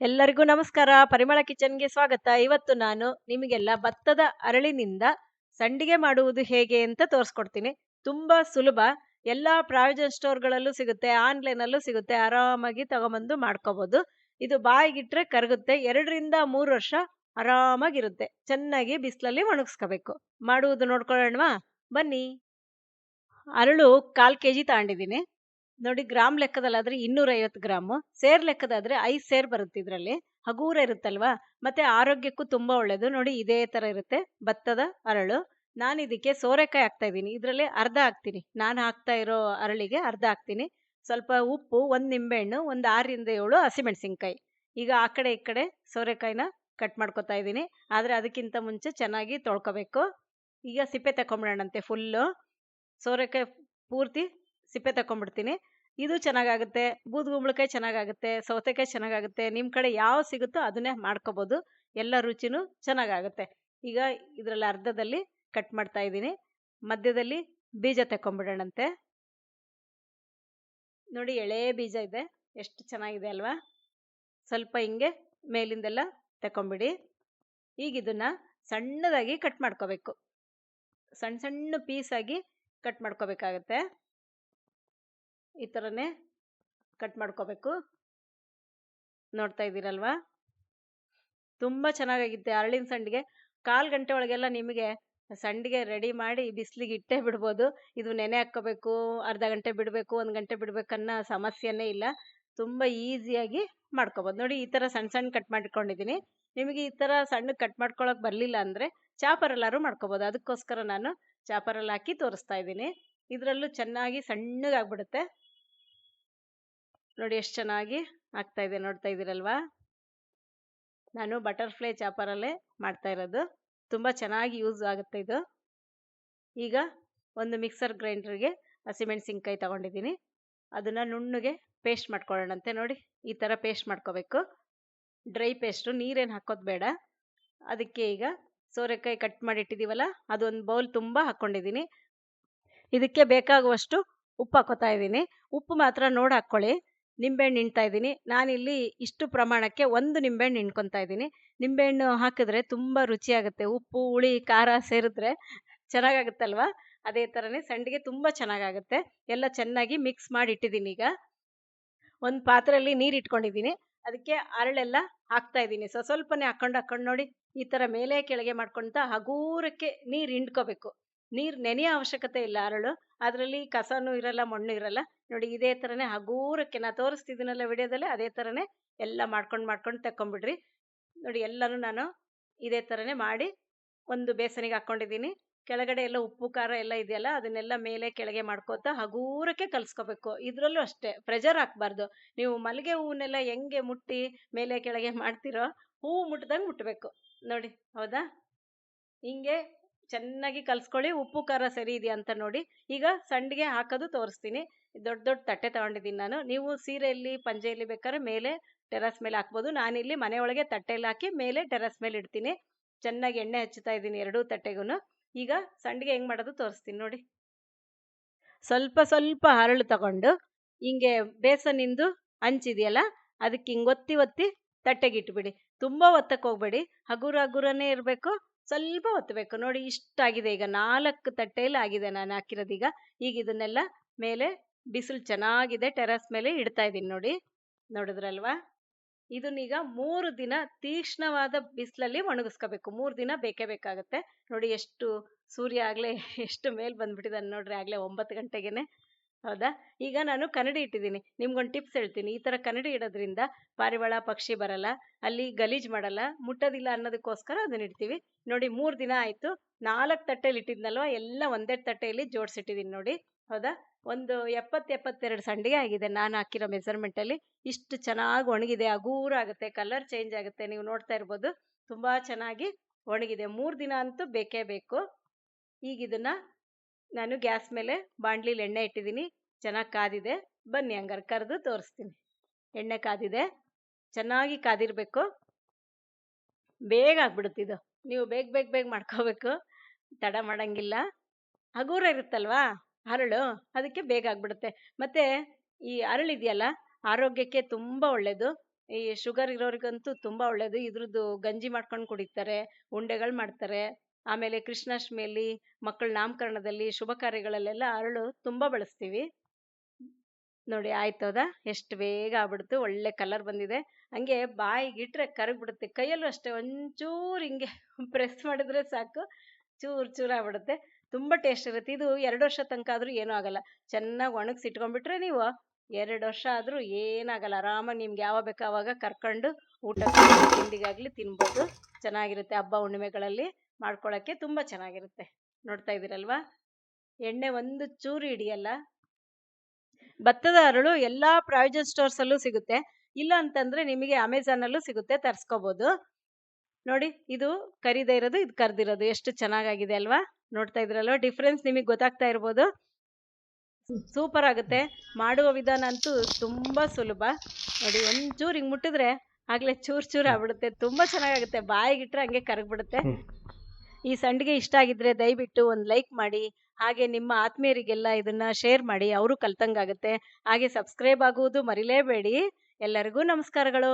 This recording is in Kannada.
ಎಲ್ಲರಿಗೂ ನಮಸ್ಕಾರ. ಪರಿಮಳ ಕಿಚನ್ಗೆ ಸ್ವಾಗತ. ಇವತ್ತು ನಾನು ನಿಮಗೆಲ್ಲ ಭತ್ತದ ಅರಳಿನಿಂದ ಸಂಡಿಗೆ ಮಾಡುವುದು ಹೇಗೆ ಅಂತ ತೋರಿಸ್ಕೊಡ್ತೀನಿ. ತುಂಬಾ ಸುಲಭ. ಎಲ್ಲ ಪ್ರಾವಿಜನ್ ಸ್ಟೋರ್ಗಳಲ್ಲೂ ಸಿಗುತ್ತೆ, ಆನ್ಲೈನಲ್ಲೂ ಸಿಗುತ್ತೆ. ಆರಾಮಾಗಿ ತಗೊಂಬಂದು ಮಾಡ್ಕೋಬಹುದು ಇದು ಬಾಯಿಗಿಟ್ರೆ ಕರಗುತ್ತೆ. ಎರಡರಿಂದ ಮೂರು ವರ್ಷ ಆರಾಮಾಗಿರುತ್ತೆ. ಚೆನ್ನಾಗಿ ಬಿಸಿಲಲ್ಲಿ ಒಣಗಿಸ್ಕೋಬೇಕು. ಮಾಡುವುದು ನೋಡ್ಕೊಳ್ಳೋಣವಾ? ಬನ್ನಿ. ಅರಳು ಕಾಲ್ ಕೆಜಿ ತಗೊಂಡಿದ್ದೀನಿ. ನೋಡಿ ಗ್ರಾಮ್ ಲೆಕ್ಕದಲ್ಲಾದ್ರೆ ಇನ್ನೂರ ಐವತ್ತು ಗ್ರಾಮು, ಸೇರ್ ಲೆಕ್ಕದಾದ್ರೆ ಐದು ಸೇರ್ ಬರುತ್ತೆ ಇದರಲ್ಲಿ. ಹಗೂರ ಇರುತ್ತಲ್ವಾ? ಮತ್ತೆ ಆರೋಗ್ಯಕ್ಕೂ ತುಂಬಾ ಒಳ್ಳೇದು. ನೋಡಿ, ಇದೇ ತರ ಇರುತ್ತೆ ಭತ್ತದ ಅರಳು. ನಾನು ಇದಕ್ಕೆ ಸೋರೆಕಾಯಿ ಹಾಕ್ತಾ ಇದ್ದೀನಿ. ಇದರಲ್ಲಿ ಅರ್ಧ ಹಾಕ್ತೀನಿ. ನಾನು ಹಾಕ್ತಾ ಇರೋ ಅರಳಿಗೆ ಅರ್ಧ ಹಾಕ್ತೀನಿ. ಸ್ವಲ್ಪ ಉಪ್ಪು, ಒಂದು ನಿಂಬೆಹಣ್ಣು, ಒಂದು ಆರರಿಂದ ಏಳು ಹಸಿಮೆಣಸಿನ್ಕಾಯಿ. ಈಗ ಆ ಕಡೆ, ಈ ಕಡೆ ಸೋರೆಕಾಯಿನ ಕಟ್ ಮಾಡ್ಕೊತಾ ಇದ್ದೀನಿ. ಆದರೆ ಅದಕ್ಕಿಂತ ಮುಂಚೆ ಚೆನ್ನಾಗಿ ತೊಳ್ಕೊಬೇಕು. ಈಗ ಸಿಪ್ಪೆ ತಕೊಂಬಿಡೋಣಂತೆ, ಫುಲ್ಲು. ಸೋರೆಕಾಯಿ ಪೂರ್ತಿ ಸಿಪ್ಪೆ ತಕೊಂಡ್ಬಿಡ್ತೀನಿ ಇದು ಚೆನ್ನಾಗಾಗುತ್ತೆ ಬೂದುಗುಂಬಳಕಾಯಿ ಚೆನ್ನಾಗಾಗುತ್ತೆ, ಸೌತೆಕಾಯಿ ಚೆನ್ನಾಗಾಗುತ್ತೆ ನಿಮ್ಮ ಕಡೆ ಯಾವ ಸಿಗುತ್ತೋ ಅದನ್ನೇ ಮಾಡ್ಕೋಬೋದು. ಎಲ್ಲ ರುಚಿನೂ ಚೆನ್ನಾಗಾಗುತ್ತೆ. ಈಗ ಇದರಲ್ಲಿ ಅರ್ಧದಲ್ಲಿ ಕಟ್ ಮಾಡ್ತಾ ಇದ್ದೀನಿ. ಮಧ್ಯದಲ್ಲಿ ಬೀಜ ತಕೊಂಡ್ಬಿಡೋಣಂತೆ ನೋಡಿ ಎಳೆ ಬೀಜ ಇದೆ. ಎಷ್ಟು ಚೆನ್ನಾಗಿದೆ ಅಲ್ವಾ? ಸ್ವಲ್ಪ ಹಿಂಗೆ ಮೇಲಿಂದೆಲ್ಲ ತಕೊಂಬಿಡಿ ಈಗ ಇದನ್ನ ಸಣ್ಣದಾಗಿ ಕಟ್ ಮಾಡ್ಕೋಬೇಕು. ಸಣ್ಣ ಸಣ್ಣ ಪೀಸಾಗಿ ಕಟ್ ಮಾಡ್ಕೋಬೇಕಾಗತ್ತೆ. ಈ ಥರನೇ ಕಟ್ ಮಾಡ್ಕೋಬೇಕು. ನೋಡ್ತಾ ಇದ್ದೀರಲ್ವಾ? ತುಂಬ ಚೆನ್ನಾಗಾಗಿತ್ತೆ ಅರಳಿನ ಸಂಡಿಗೆ, ಕಾಲು ಗಂಟೆ ಒಳಗೆಲ್ಲ ನಿಮಗೆ ಸಂಡಿಗೆ ರೆಡಿ ಮಾಡಿ ಬಿಸಿಲಿಗೆ ಇಟ್ಟೇ ಬಿಡ್ಬೋದು. ಇದು ನೆನೆ ಹಾಕ್ಕೋಬೇಕು, ಅರ್ಧ ಗಂಟೆ ಬಿಡಬೇಕು, ಒಂದು ಗಂಟೆ ಬಿಡ್ಬೇಕನ್ನೋ ಸಮಸ್ಯೆನೇ ಇಲ್ಲ. ತುಂಬ ಈಸಿಯಾಗಿ ಮಾಡ್ಕೋಬೋದು. ನೋಡಿ, ಈ ಥರ ಸಣ್ಣ ಸಣ್ಣ ಕಟ್ ಮಾಡ್ಕೊಂಡಿದ್ದೀನಿ ನಿಮಗೆ ಈ ಥರ ಸಣ್ಣ ಕಟ್ ಮಾಡ್ಕೊಳಕ್ಕೆ ಬರಲಿಲ್ಲ ಅಂದರೆ ಚಾಪರಲ್ಲಾರು ಮಾಡ್ಕೋಬೋದು. ಅದಕ್ಕೋಸ್ಕರ ನಾನು ಚಾಪರಲ್ಲಿ ಹಾಕಿ ತೋರಿಸ್ತಾ ಇದ್ದೀನಿ. ಇದರಲ್ಲೂ ಚೆನ್ನಾಗಿ ಸಣ್ಣಗಾಗ್ಬಿಡುತ್ತೆ. ನೋಡಿ ಎಷ್ಟು ಚೆನ್ನಾಗಿ ಆಗ್ತಾ ಇದೆ ನೋಡ್ತಾ ಇದ್ದೀರಲ್ವಾ? ನಾನು ಬಟರ್ಫ್ಲೈ ಚಾಪರಲ್ಲೇ ಮಾಡ್ತಾ ಇರೋದು. ತುಂಬ ಚೆನ್ನಾಗಿ ಯೂಸ್ ಆಗುತ್ತೆ ಇದು. ಈಗ ಒಂದು ಮಿಕ್ಸರ್ ಗ್ರೈಂಡರ್ಗೆ ಹಸಿಮೆಣಸಿನ್ಕಾಯಿ ತಗೊಂಡಿದ್ದೀನಿ. ಅದನ್ನು ನುಣ್ಣಗೆ ಪೇಸ್ಟ್ ಮಾಡ್ಕೊಳ್ಳೋಣಂತೆ ನೋಡಿ. ಈ ಥರ ಪೇಸ್ಟ್ ಮಾಡ್ಕೋಬೇಕು. ಡ್ರೈ ಪೇಸ್ಟು, ನೀರೇನು ಹಾಕೋದು ಬೇಡ. ಅದಕ್ಕೆ ಈಗ ಸೋರೆಕಾಯಿ ಕಟ್ ಮಾಡಿ ಇಟ್ಟಿದ್ದೀವಲ್ಲ ಅದೊಂದು ಬೌಲ್ ತುಂಬ ಹಾಕ್ಕೊಂಡಿದ್ದೀನಿ ಇದಕ್ಕೆ ಬೇಕಾಗುವಷ್ಟು ಉಪ್ಪು ಹಾಕೋತಾ ಇದ್ದೀನಿ. ಉಪ್ಪು ಮಾತ್ರ ನೋಡಿ ಹಾಕ್ಕೊಳ್ಳಿ. ನಿಂಬೆಹಣ್ಣು ಹಿಂಡ್ತಾ ಇದ್ದೀನಿ. ನಾನಿಲ್ಲಿ ಇಷ್ಟು ಪ್ರಮಾಣಕ್ಕೆ ಒಂದು ನಿಂಬೆಹಣ್ಣು ಹಿಂಡ್ಕೊತಾ ಇದ್ದೀನಿ. ನಿಂಬೆಹಣ್ಣು ಹಾಕಿದ್ರೆ ತುಂಬ ರುಚಿಯಾಗುತ್ತೆ. ಉಪ್ಪು, ಹುಳಿ, ಖಾರ ಸೇರಿದ್ರೆ ಚೆನ್ನಾಗಾಗುತ್ತಲ್ವಾ? ಅದೇ ಥರನೇ ಸಂಡಿಗೆ ತುಂಬ ಚೆನ್ನಾಗಾಗುತ್ತೆ. ಎಲ್ಲ ಚೆನ್ನಾಗಿ ಮಿಕ್ಸ್ ಮಾಡಿ ಇಟ್ಟಿದ್ದೀನಿ ಈಗ. ಒಂದು ಪಾತ್ರೆಯಲ್ಲಿ ನೀರು ಇಟ್ಕೊಂಡಿದ್ದೀನಿ. ಅದಕ್ಕೆ ಅರಳೆಲ್ಲ ಹಾಕ್ತಾ ಇದ್ದೀನಿ. ಸೊ ಸ್ವಲ್ಪನೇ ಹಾಕ್ಕೊಂಡು ಹಾಕ್ಕೊಂಡು ನೋಡಿ, ಈ ಥರ ಮೇಲೆ ಕೆಳಗೆ ಮಾಡ್ಕೊಳ್ತಾ ಹಗೂರಕ್ಕೆ ನೀರು ಹಿಂಡ್ಕೋಬೇಕು. ನೀರು ನೆನೆಯೋ ಅವಶ್ಯಕತೆ ಇಲ್ಲ ಅರಳು. ಅದರಲ್ಲಿ ಕಸನೂ ಇರಲ್ಲ, ಮಣ್ಣು ಇರಲ್ಲ. ನೋಡಿ ಇದೇ ಥರನೇ ಹಗೂರಕ್ಕೆ ನಾ ತೋರಿಸ್ತಿದ್ದೀನಲ್ಲ ವಿಡಿಯೋದಲ್ಲಿ ಅದೇ ಥರನೇ ಎಲ್ಲ ಮಾಡ್ಕೊಂಡು ಮಾಡ್ಕೊಂಡು ತಕೊಂಬಿಡ್ರಿ ನೋಡಿ ಎಲ್ಲನೂ ನಾನು ಇದೇ ಥರನೇ ಮಾಡಿ ಒಂದು ಬೇಸನಿಗೆ ಹಾಕ್ಕೊಂಡಿದ್ದೀನಿ. ಕೆಳಗಡೆ ಎಲ್ಲ ಉಪ್ಪು, ಖಾರ ಎಲ್ಲ ಇದೆಯಲ್ಲ ಅದನ್ನೆಲ್ಲ ಮೇಲೆ ಕೆಳಗೆ ಮಾಡ್ಕೋತಾ ಹಗೂರಕ್ಕೆ ಕಲಿಸ್ಕೋಬೇಕು. ಇದರಲ್ಲೂ ಅಷ್ಟೇ, ಪ್ರೆಷರ್ ಹಾಕ್ಬಾರ್ದು. ನೀವು ಮಲ್ಲಿಗೆ ಹೂವನ್ನೆಲ್ಲ ಹೆಂಗೆ ಮುಟ್ಟಿ ಮೇಲೆ ಕೆಳಗೆ ಮಾಡ್ತಿರೋ ಹೂವು ಮುಟ್ಟದಂಗೆ ಮುಟ್ಟಬೇಕು ನೋಡಿ, ಹೌದಾ? ಹಿಂಗೆ ಚೆನ್ನಾಗಿ ಕಲಿಸ್ಕೊಳ್ಳಿ, ಉಪ್ಪು, ಖಾರ ಸರಿ ಇದೆಯಾ ಅಂತ ನೋಡಿ. ಈಗ ಸಂಡಿಗೆ ಹಾಕೋದು ತೋರಿಸ್ತೀನಿ. ದೊಡ್ಡ ದೊಡ್ಡ ತಟ್ಟೆ ತಗೊಂಡಿದ್ದೀನಿ ನಾನು. ನೀವು ಸೀರೆಯಲ್ಲಿ, ಪಂಜೆಯಲ್ಲಿ ಬೇಕಾದ್ರೆ ಮೇಲೆ ಟೆರಸ್ ಮೇಲೆ ಹಾಕ್ಬೋದು. ನಾನಿಲ್ಲಿ ಮನೆಯೊಳಗೆ ತಟ್ಟೆಯಲ್ಲಿ ಹಾಕಿ ಮೇಲೆ ಟೆರಸ್ ಮೇಲೆ ಇಡ್ತೀನಿ. ಚೆನ್ನಾಗಿ ಎಣ್ಣೆ ಹಚ್ಚುತ್ತಾ ಇದ್ದೀನಿ ಎರಡೂ ತಟ್ಟೆಗೂ ಈಗ ಸಂಡಿಗೆ ಹೆಂಗೆ ಮಾಡೋದು ತೋರಿಸ್ತೀನಿ ನೋಡಿ. ಸ್ವಲ್ಪ ಸ್ವಲ್ಪ ಹರಳು ತಗೊಂಡು ಹಿಂಗೆ ಬೇಸನಿಂದು ಹಂಚಿದೆಯಲ್ಲ, ಅದಕ್ಕೆ ಹಿಂಗೆ ಒತ್ತಿ ಒತ್ತಿ ತಟ್ಟೆಗೆ ಇಟ್ಬಿಡಿ. ತುಂಬ ಒತ್ತಕ್ಕೆ ಹೋಗ್ಬೇಡಿ. ಹಗುರ ಹಗುರನೇ ಇರಬೇಕು. ಸ್ವಲ್ಪ ಒತ್ತಬೇಕು ನೋಡಿ ಇಷ್ಟಾಗಿದೆ ಈಗ ನಾಲ್ಕು ತಟ್ಟೆಯಲ್ಲಿ ಆಗಿದೆ ನಾನು ಹಾಕಿರೋದೀಗ ಈಗ ಇದನ್ನೆಲ್ಲ ಮೇಲೆ ಬಿಸಿಲು ಚೆನ್ನಾಗಿದೆ. ಟೆರಸ್ ಮೇಲೆ ಇಡ್ತಾ ಇದ್ದೀನಿ ನೋಡಿ. ನೋಡಿದ್ರಲ್ವಾ? ಇದನ್ನೀಗ ಮೂರು ದಿನ ತೀಕ್ಷ್ಣವಾದ ಬಿಸಿಲಲ್ಲಿ ಒಣಗಿಸ್ಕೋಬೇಕು. ಮೂರು ದಿನ ಬೇಕೇ ಬೇಕಾಗುತ್ತೆ. ನೋಡಿ ಎಷ್ಟು ಸೂರ್ಯ ಆಗಲೇ ಎಷ್ಟು ಮೇಲೆ ಬಂದ್ಬಿಟ್ಟಿದ್ದಾನೆ ನೋಡ್ರಿ. ಆಗಲೇ ಒಂಬತ್ತು ಗಂಟೆಗೇನೆ ಹೌದಾ? ಈಗ ನಾನು ಕನ್ನಡಿ ಇಟ್ಟಿದ್ದೀನಿ. ನಿಮ್ಗೊಂದು ಟಿಪ್ಸ್ ಹೇಳ್ತೀನಿ. ಈ ಥರ ಕನ್ನಡಿ ಇಡೋದ್ರಿಂದ ಪಾರಿವಾಳ ಪಕ್ಷಿ ಬರಲ್ಲ, ಅಲ್ಲಿ ಗಲೀಜು ಮಾಡಲ್ಲ, ಮುಟ್ಟೋದಿಲ್ಲ ಅನ್ನೋದಕ್ಕೋಸ್ಕರ ಅದನ್ನ ಇಡ್ತೀವಿ. ನೋಡಿ, ಮೂರು ದಿನ ಆಯಿತು. ನಾಲ್ಕು ತಟ್ಟೆಲಿ ಇಟ್ಟಿದ್ನಲ್ವ? ಎಲ್ಲ ಒಂದೇ ತಟ್ಟೆಯಲ್ಲಿ ಜೋಡಿಸಿಟ್ಟಿದ್ದೀನಿ ನೋಡಿ. ಹೌದಾ? ಒಂದು ಎಪ್ಪತ್ತು ಎಪ್ಪತ್ತೆರಡು ಸಂಡಿಗೆ ಆಗಿದೆ ನಾನು ಹಾಕಿರೋ ಮೆಸರ್ಮೆಂಟಲ್ಲಿ. ಇಷ್ಟು ಚೆನ್ನಾಗಿ ಒಣಗಿದೆ, ಅಗೂರ ಆಗುತ್ತೆ, ಕಲರ್ ಚೇಂಜ್ ಆಗುತ್ತೆ. ನೀವು ನೋಡ್ತಾ ಇರ್ಬೋದು. ತುಂಬ ಚೆನ್ನಾಗಿ ಒಣಗಿದೆ. ಮೂರು ದಿನ ಅಂತೂ ಬೇಕೇ ಬೇಕು. ಈಗ ಇದನ್ನು ನಾನು ಗ್ಯಾಸ್ ಮೇಲೆ ಬಾಂಡ್ಲಿಲಿ ಎಣ್ಣೆ ಇಟ್ಟಿದ್ದೀನಿ. ಚೆನ್ನಾಗಿ ಕಾದಿದೆ. ಬನ್ನಿ ಹಂಗಾರೆ ಕರೆದು ತೋರಿಸ್ತೀನಿ. ಎಣ್ಣೆ ಕಾದಿದೆ. ಚೆನ್ನಾಗಿ ಕಾದಿರಬೇಕು. ಬೇಗ ಆಗ್ಬಿಡುತ್ತೆ ಇದು. ನೀವು ಬೇಗ ಬೇಗ ಬೇಗ ಮಾಡ್ಕೋಬೇಕು. ತಡ ಮಾಡಂಗಿಲ್ಲ. ಹಗುರ ಇರುತ್ತಲ್ವಾ? ಅರಳು. ಅದಕ್ಕೆ ಬೇಗ ಆಗ್ಬಿಡುತ್ತೆ. ಮತ್ತೆ ಈ ಅರಳಿದೆಯಲ್ಲ ಆರೋಗ್ಯಕ್ಕೆ ತುಂಬ ಒಳ್ಳೆಯದು ಈ ಶುಗರ್ ಇರೋರಿಗಂತೂ ತುಂಬ ಒಳ್ಳೇದು. ಇದ್ರದ್ದು ಗಂಜಿ ಮಾಡ್ಕೊಂಡು ಕುಡಿತಾರೆ, ಉಂಡೆಗಳು ಮಾಡ್ತಾರೆ. ಆಮೇಲೆ ಕೃಷ್ಣಾಷ್ಟಮಿಯಲ್ಲಿ ಮಕ್ಕಳ ನಾಮಕರಣದಲ್ಲಿ ಶುಭ ಕಾರ್ಯಗಳಲ್ಲೆಲ್ಲ ಅರಳು ತುಂಬ ಬಳಸ್ತೀವಿ. ನೋಡಿ ಆಯ್ತದ ಎಷ್ಟು ಬೇಗ ಆಗ್ಬಿಡ್ತು. ಒಳ್ಳೆ ಕಲರ್ ಬಂದಿದೆ. ಹಂಗೆ ಬಾಯಿಗೆ ಇಟ್ಟರೆ ಕರಗ್ಬಿಡುತ್ತೆ. ಕೈಯಲ್ಲೂ ಅಷ್ಟೇ ಒಂಚೂರು ಹಿಂಗೆ ಪ್ರೆಸ್ ಮಾಡಿದ್ರೆ ಸಾಕು. ಚೂರು ಚೂರು ಆಗ್ಬಿಡುತ್ತೆ. ತುಂಬ ಟೇಸ್ಟ್ ಇರುತ್ತೆ. ಇದು ಎರಡು ವರ್ಷ ತನಕ ಆದರೂ ಏನೂ ಆಗಲ್ಲ. ಚೆನ್ನಾಗಿ ಒಣಗಿಸಿ ಇಟ್ಕೊಂಡ್ಬಿಟ್ರೆ ನೀವು ಎರಡು ವರ್ಷ ಆದರೂ ಏನಾಗಲ್ಲ ಆರಾಮಾಗಿ ನಿಮ್ಗೆ ಯಾವಾಗ ಬೇಕೋ ಆವಾಗ ಕರ್ಕೊಂಡು ಊಟಕ್ಕಾಗಲಿ, ತಿಂಡಿಗಾಗಲಿ ತಿನ್ಬೋದು. ಚೆನ್ನಾಗಿರುತ್ತೆ ಹಬ್ಬ ಹುಣ್ಣಿಮೆಗಳಲ್ಲಿ. ಮಾಡ್ಕೊಳ್ಳೋಕ್ಕೆ ತುಂಬ ಚೆನ್ನಾಗಿರುತ್ತೆ. ನೋಡ್ತಾ ಇದ್ದೀರಲ್ವಾ? ಎಣ್ಣೆ ಒಂದು ಚೂರು ಹಿಡಿಯಲ್ಲ? ಭತ್ತದ ಅರಳು ಎಲ್ಲ ಪ್ರಾವಿಜನ್ ಸ್ಟೋರ್ಸಲ್ಲೂ ಸಿಗುತ್ತೆ. ಇಲ್ಲ ಅಂತಂದ್ರೆ ನಿಮಗೆ ಅಮೆಝಾನಲ್ಲೂ ಸಿಗುತ್ತೆ, ತರಿಸ್ಕೋಬೋದು. ನೋಡಿ, ಇದು ಕರಿದೇ ಇರೋದು, ಇದು ಕರ್ದಿರೋದು, ಎಷ್ಟು ಚೆನ್ನಾಗಾಗಿದೆ ಅಲ್ವಾ? ನೋಡ್ತಾ ಇದ್ರಲ್ವಾ ಡಿಫ್ರೆನ್ಸ್ ನಿಮಗೆ ಗೊತ್ತಾಗ್ತಾ ಇರ್ಬೋದು. ಸೂಪರ್ ಆಗುತ್ತೆ. ಮಾಡುವ ವಿಧಾನ ಅಂತೂ ತುಂಬ ಸುಲಭ. ನೋಡಿ ಒಂಚೂರು ಹಿಂಗೆ ಮುಟ್ಟಿದ್ರೆ ಆಗಲೇ ಚೂರು ಚೂರು ಆಗ್ಬಿಡುತ್ತೆ. ತುಂಬ ಚೆನ್ನಾಗಾಗುತ್ತೆ. ಬಾಯಿಗಿಟ್ರೆ ಹಂಗೆ ಕರಗ್ಬಿಡುತ್ತೆ. ಈ ಸಂಡಿಗೆ ಇಷ್ಟ ಆಗಿದ್ರೆ ದಯವಿಟ್ಟು ಒಂದು ಲೈಕ್ ಮಾಡಿ, ಹಾಗೆ ನಿಮ್ಮ ಆತ್ಮೀಯರಿಗೆಲ್ಲ ಇದನ್ನ ಶೇರ್ ಮಾಡಿ, ಅವರು ಕಲ್ತಂಗಾಗುತ್ತೆ. ಹಾಗೆ ಸಬ್ಸ್ಕ್ರೈಬ್ ಆಗುವುದು ಮರಿಲೇಬೇಡಿ. ಎಲ್ಲರಿಗೂ ನಮಸ್ಕಾರಗಳು.